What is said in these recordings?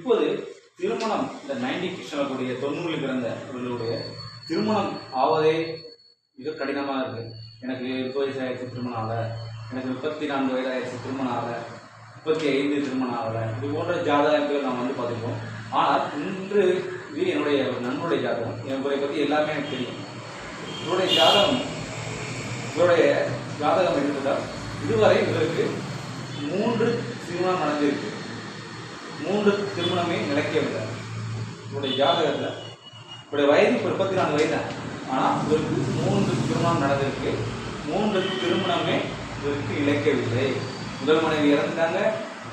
இப்போது திருமணம் இந்த நைன்டி கிருஷ்ணனுடைய தொண்ணூறில் பிறந்த இவர்களுடைய திருமணம் ஆவதே மிக கடினமாக இருக்கு. எனக்கு முப்பது வயசு ஆயிடுச்சு திருமணம் ஆகலை. எனக்கு முப்பத்தி நான்கு வயது ஆயிடுச்சு திருமணம் ஆகலை. முப்பத்தி ஐந்து திருமணம் ஆகலை. இது போன்ற ஜாதகங்கள் நாம் வந்து பார்த்துருக்கோம் ஆனால் இன்று இது என்னுடைய ஒரு நண்பருடைய ஜாதகம். என்னுடைய பற்றி எல்லாமே எனக்கு தெரியும். இவருடைய ஜாதகம் இவருடைய ஜாதகம் எடுத்துட்டால் இதுவரை இவருக்கு மூன்று திருமணம் நடந்திருக்கு. மூன்று திருமணமே நிலைக்கவில்லை இவருடைய ஜாதகத்தில் இவருடைய வயது இப்போ முப்பத்தி நாலு வயது தான். ஆனால் இவருக்கு மூன்று திருமணம் நடந்திருக்கு. மூன்று திருமணமே இவருக்கு இழைக்கவில்லை. முதல் மனைவி இறந்துட்டாங்க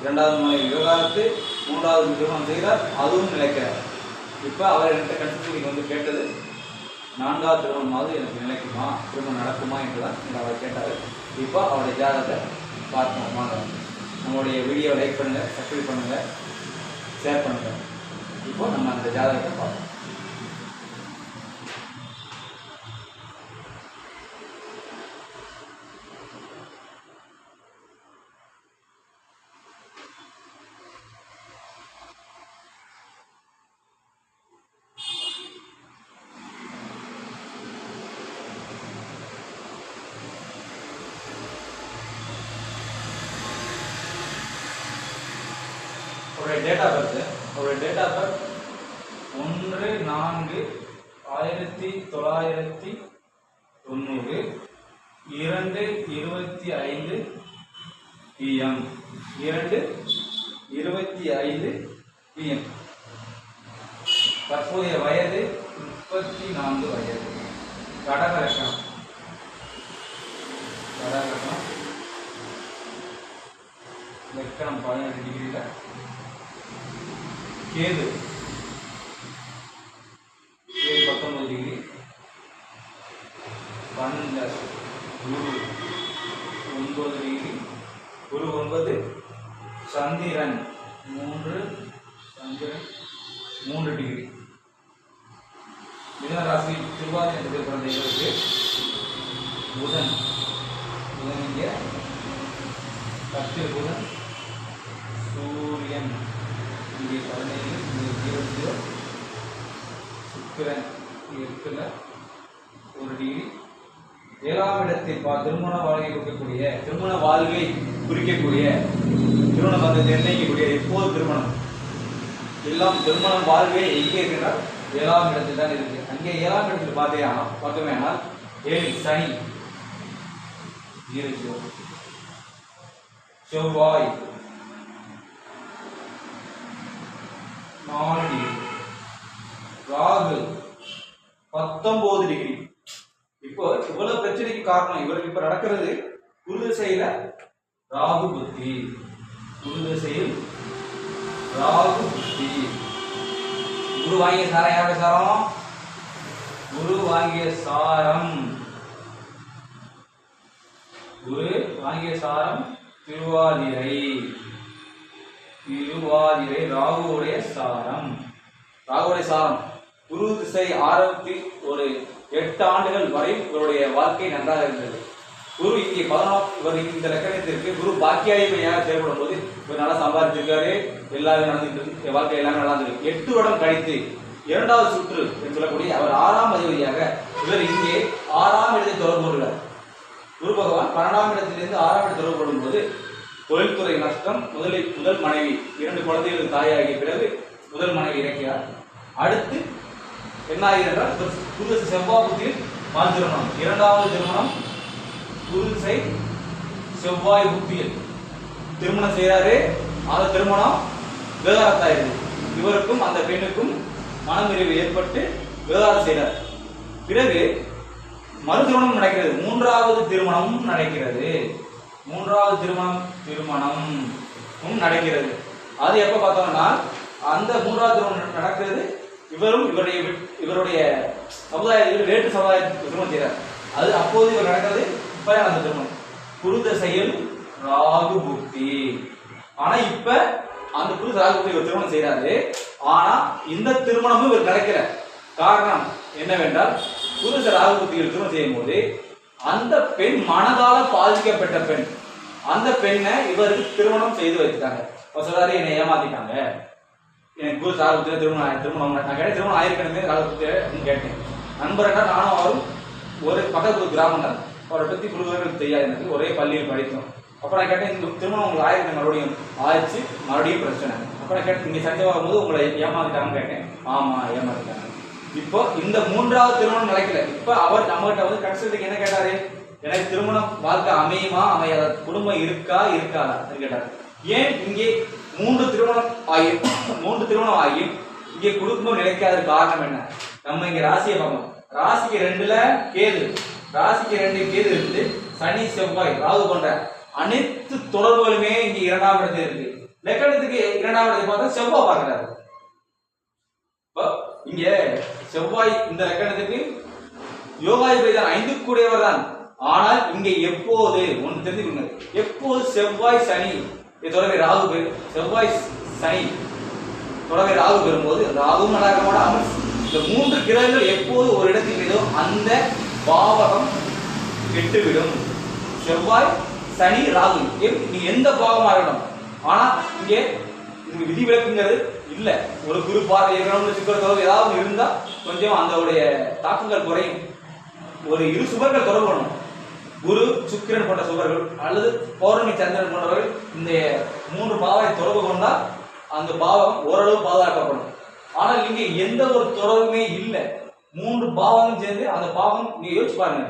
இரண்டாவது மனைவி விவகாரத்து மூன்றாவது திருமணம் செய்தார் அதுவும் நிலைக்கிறார் இப்போ அவர் என்கிட்ட கன்சல்டிங் வந்து கேட்டது நான்காவது திருமணமாவது எனக்கு நிலைக்குமா? திருமணம் நடக்குமா என்று தான் அவர் கேட்டார். இப்போ அவருடைய ஜாதகத்தை பார்க்கணுமா நம்மளுடைய வீடியோ லைக் பண்ணுங்கள் சப்ஸ்கிரைப் பண்ணுங்கள் ஷேர் பண்ணுறோம் இப்போ நம்ம அந்த ஜாதகத்தை பார்ப்போம் அவருடைய டேட் ஒரு டேட் ஆஃப் பர்த் ஒன்று நான்கு ஆயிரத்தி தொள்ளாயிரத்தி தொண்ணூறு. இரண்டு இருபத்தி ஐந்து பிஎம் இரண்டு இருபத்தி ஐந்து பிஎம் தற்போதைய வயது முப்பத்தி நான்கு வயது. கடகரகம். கடகரகம். லக்கணம் பதினெட்டு டிகிரியில் கேது கேது பத்தொன்பது டிகிரி பன்னெண்டு குரு ஒன்பது டிகிரி குரு ஒன்பது சந்திரன் மூன்று சந்திரன் மூன்று டிகிரி மிதன ராசி திருவாதி என்று பிறந்த இவருக்கு புதன். புதன் இங்கே பத்தில் புதன் சூரியன். இங்கே பதினேழு இங்கே ஜீரோ ஜீரோ சுக்கிரன் எட்டில் ஒரு டிகிரி ஏழாம் இடத்தில் பா திருமண வாழ்க்கை கொடுக்கக்கூடிய திருமண வாழ்வை குறிக்கக்கூடிய திருமண பந்தத்தை நிர்ணயிக்கக்கூடிய எப்போது திருமணம்? எல்லாம் திருமணம் வாழ்வே எங்கே இருக்கிறார் ஏழாம் இடத்தில் தான் இருக்கு. அங்கே ஏழாம் இடத்தில் பார்த்தே ஆனால் பார்த்தோமே ஆனால் ஏழு சனி. ஜீரோ ஜீரோ செவ்வாய். நாலு டிகிரி. ராகு பத்தொன்பது டிகிரி. இப்போ இவ்வளவு பிரச்சனைக்கு காரணம் இவருக்கு இப்ப நடக்கிறது குரு திசையில ராகு புத்தி. குரு திசையில் ராகு புத்தி. குரு வாங்கிய சாரம் யாருடைய சாரம்? குரு வாங்கிய சாரம். குரு வாங்கிய சாரம் திருவாதிரை. திருவாதிரை ராகுவுடைய சாரம். ராகுடைய சாரம். குரு திசை ஆரம்பத்தில் ஒரு எட்டு ஆண்டுகள் வரை இவருடைய வாழ்க்கை நன்றாக இருந்தது. குரு இங்கே பதினொன்று இவர் இந்த லக்கணத்திற்கு குரு பாக்கியாதிபதியாக செயல்படும் போது இவர் நல்லா சம்பாதிச்சிருக்காரு. எல்லாமே நடந்துட்டு வாழ்க்கை எல்லாமே நல்லா எட்டு வருடம் கழித்து இரண்டாவது சுற்று என்று சொல்லக்கூடிய அவர் ஆறாம் அதிபதியாக இவர் இங்கே ஆறாம் இடத்தை தொடர்பு கொள்கிறார் குரு பகவான் பன்னெண்டாம் இடத்திலிருந்து ஆறாம் இடத்தை தொடர்பு கொள்ளும்போது தொழில்துறை நஷ்டம் முதலில் முதல் மனைவி இரண்டு குழந்தைகளுக்கு தாயாகிய பிறகு முதல் மனைவி இறக்கிறார். அடுத்து என்ன ஆகிறது என்றால் குரு- செவ்வாய் மால் திருமணம். இரண்டாவது திருமணம் குருசை செவ்வாய் புத்தியில் திருமணம் செய்கிறாரு அந்த திருமணம் விவகாரத்தாயிருது இவருக்கும் அந்த பெண்ணுக்கும் மனநிறைவு ஏற்பட்டு விவகாரம் செய்கிறார் பிறகு மறு திருமணம் நடக்கிறது. மூன்றாவது திருமணமும் நடக்கிறது. மூன்றாவது திருமணம் திருமணம் நடக்கிறது. அது எப்ப பார்த்தோம்னா அந்த மூன்றாவது திருமணம் நடக்கிறது இவரும் இவருடைய இவருடைய சமுதாய இவர் வேற்று சமுதாயத்துக்கு திருமணம் செய்கிறார் அது அப்போது இவர் நடக்கிறது இப்ப அந்த திருமணம். குருத செயல் ராகு புக்தி ஆனா இப்ப அந்த குரு ராகு புக்தி இவர் திருமணம் செய்யறாரு ஆனா இந்த திருமணமும் இவர் நடக்கல. காரணம் என்னவென்றால் குரு ராகு புக்தி திருமணம் செய்யும் போது அந்த பெண் மனதால பாதிக்கப்பட்ட பெண் அந்த பெண்ணை இவருக்கு திருமணம் செய்து வச்சுட்டாங்க அவர் சொல்றாரு என்னை ஏமாத்திட்டாங்க. எனக்கு குரு சார் பத்தின திருமணம் திருமணம் நான் கேட்டேன் திருமணம் ஆயிருக்கணுமே கால அப்படின்னு கேட்டேன். நண்பர்கிட்ட நானும் அவரும் ஒரு பக்கத்து ஒரு கிராமம் தான். அவரை பற்றி குருவர்கள் தெரியாது எனக்கு ஒரே பள்ளியில் படித்தோம். அப்புறம் நான் கேட்டேன் இந்த திருமணம் உங்களுக்கு ஆயிருக்கு மறுபடியும் ஆயிடுச்சு மறுபடியும் பிரச்சனை. அப்புறம் நான் கேட்டேன் நீங்கள் சஞ்சவாகும் போது உங்களை ஏமாத்திட்டாங்கன்னு கேட்டேன். ஆமாம் ஏமாத்திட்டாங்க. இப்போ இந்த மூன்றாவது திருமணம் நடக்கல. இப்போ அவர் நம்மகிட்ட வந்து கடைசிக்கு என்ன கேட்டாரு? எனக்கு திருமணம் வாழ்க்கை அமையுமா? அமையாத? குடும்பம் இருக்கா? இருக்காதா? அப்படின்னு கேட்டாரு. ஏன் இங்கே மூன்று திருமணம் ஆகியும் மூன்று திருமணம் ஆகியும் இங்கே குடும்பம் நிலைக்காத காரணம் என்ன? நம்ம இங்க ராசியை பார்க்கணும். ராசிக்கு ரெண்டுல கேது. ராசிக்கு ரெண்டு கேது இருக்குது சனி செவ்வாய் ராகு போன்ற அனைத்து தொடர்புகளுமே இங்க இரண்டாம் இடத்துல இருக்கு. லக்கணத்துக்கு இரண்டாம் இடத்தை பார்த்தா செவ்வாய் பார்க்கிறாரு. இங்க செவ்வாய் இந்த லக்கணத்துக்கு யோகாதிபதி தான் ஐந்து கூடியவர் தான். ஆனால் இங்க எப்போது ஒன்று தெரிஞ்சுக்கோங்க. எப்போது செவ்வாய் சனி தொடர்பை ராகு பெரு செவ்வாய் சனி தொடர்பை ராகு பெறும்போது ராகுவும் நல்லா இருக்க இந்த மூன்று கிரகங்கள் எப்போது ஒரு இடத்தில் மீதோ அந்த பாவகம் கெட்டுவிடும் செவ்வாய் சனி ராகு. எப்- நீ எந்த பாவமாக இருக்கணும்? ஆனால் இங்கே இங்க விதி விலக்குங்கிறது இல்லை. ஒரு குரு பார்வை இருக்கணும்னு சுக்கர தொடர்பு ஏதாவது இருந்தால் கொஞ்சம் அதோடைய தாக்கங்கள் குறையும். ஒரு இரு சுபர்கள் தொடர்பு பண்ணணும். குரு சுக்கிரன் போன்ற சுவர்கள் அல்லது பௌர்ணமி சந்திரன் போன்றவர்கள் இந்த மூன்று பாவை தொடர்பு கொண்டால் அந்த பாவம் ஓரளவு பாதுகாக்கப்படும். ஆனால் இங்கே எந்த ஒரு தொடர்புமே இல்லை. மூன்று பாவமும் சேர்ந்து அந்த பாவம் நீ யோசிச்சு பாருங்க.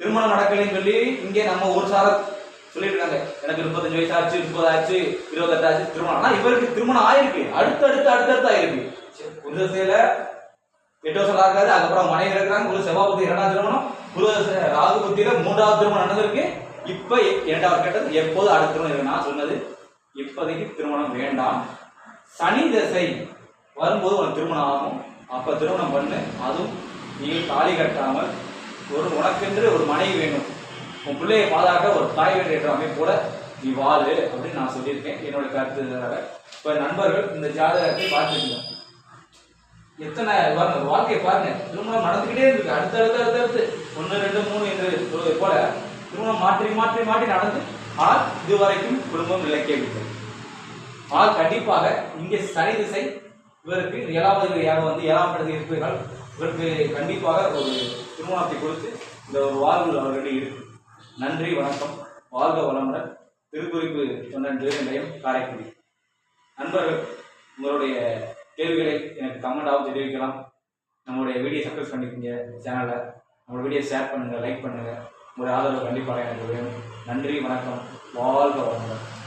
திருமணம் நடக்கலைன்னு சொல்லி இங்கே நம்ம ஒரு சார சொல்லிட்டு இருக்காங்க. எனக்கு முப்பத்தஞ்சு வயசு ஆச்சு முப்பது ஆச்சு இருபத்தெட்டு ஆச்சு திருமணம். ஆனால் இவருக்கு திருமணம் ஆயிருக்கு. அடுத்தடுத்து அடுத்தடுத்து ஆயிருக்கு. புதுசையில எட்டு வருஷம் ஆகாது அதுக்கப்புறம் மனைவி இருக்கிறாங்க ஒரு செவ்வாபதி இரண்டாம் திருமணம். குரு ராகு புத்தியில மூன்றாவது திருமணம் நடந்திருக்கு. இப்ப இரண்டாவது கட்டது எப்போது அடுத்த திருமணம் இருக்கு நான் சொன்னது. இப்போதைக்கு திருமணம் வேண்டாம். சனி தசை வரும்போது உனக்கு திருமணம் ஆகும். அப்ப திருமணம் பண்ணு. அதுவும் நீங்கள் தாலி கட்டாமல் ஒரு உனக்கென்று ஒரு மனைவி வேணும். உன் பிள்ளையை பாதுகாக்க ஒரு தாய் வேண்டிய என்ற அமைப்போட நீ வாழு அப்படின்னு நான் சொல்லியிருக்கேன். என்னோட கருத்து இப்போ இப்ப நண்பர்கள் இந்த ஜாதகத்தை பார்த்துக்கணும் எத்தனை பாருங்க வாழ்க்கையை பாருங்க. திருமணம் நடந்துக்கிட்டே இருக்கு. அடுத்தடுத்து அடுத்தடுத்து ஒன்று ரெண்டு மூணு என்று போல திருமணம் மாற்றி மாற்றி மாற்றி நடந்து ஆனால் இதுவரைக்கும் குடும்பம் நிலைக்கவில்லை ஆனால் கண்டிப்பாக இங்கே சனி திசை இவருக்கு ஏழாவது யாரும் வந்து ஏழாம் இடத்தில் இருப்பீர்கள் இவருக்கு கண்டிப்பாக ஒரு திருமணத்தை கொடுத்து இந்த ஒரு வாழ்வு அவர்களிடம் இருக்கு நன்றி வணக்கம். வாழ்க வளமுடன் திருக்குறிப்பு பன்னெண்டு நிலையம் காரைக்குடி. நண்பர்கள் உங்களுடைய கேள்விகளை எனக்கு கமெண்டாகவும் தெரிவிக்கலாம். நம்மளுடைய வீடியோ சப்ஸ்கிரைப் பண்ணிக்கோங்க சேனலை நம்மளோட வீடியோ ஷேர் பண்ணுங்கள் லைக் பண்ணுங்கள் உங்களுடைய ஆதரவு கண்டிப்பாக எனக்கு வேணும் நன்றி வணக்கம். வாழ்க வளமுடன்.